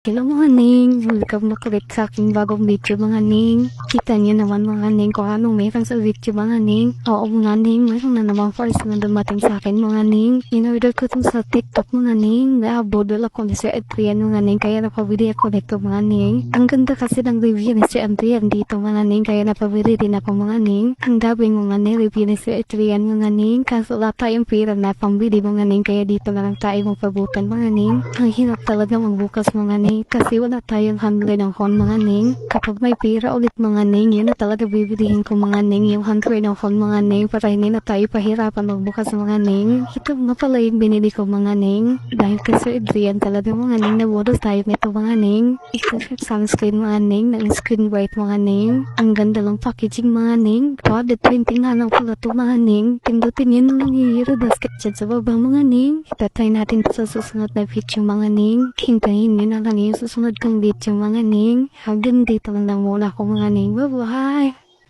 Hello mga ning, welcome na ulit sa aking bagong video mga ning. Kita niyo naman mga ning kung anong meron sa video mga ning. Oo mga ning, meron na naman first na dumating sa akin mga ning. In-order ko itong sa TikTok mga ning. Naabodol ako ni Sir Adrian mga ning, kaya napabili ako nito mga ning. Ang ganda kasi ng review ni Sir Adrian dito mga ning, kaya napabili din ako mga ning. Ang daming mga ning review ni Sir Adrian mga ning, kaso wala tayong pera na pambili mga ning, kaya dito na lang tayo magpabukan mga ning. Ang hirap talaga magbukas mga ning, kasi wala tayong handle ng phone mga ning. Kapag may pera ulit mga ning, yun na talaga bibilihin ko mga ning, yung handle ng phone mga ning, para hindi na tayo pahirapan magbukas mga ning. Ito nga pala yung binili ko mga ning. Dahil kay Sir Adrian talaga mga ning, nabudos tayo nito mga ning. Ito sunscreen mga ning, ng screen bright mga ning. Ang ganda ng packaging mga ning. God, the printing nga lang pala to mga ning. Pindutin yun ng hihiro basket dyan sa baba mga ning. Itatry natin sa susunod na video mga ning. Hintayin nyo na lang yung susunod kong video mga ning. Hanggang dito lang muna ako mga ning. Bye-bye!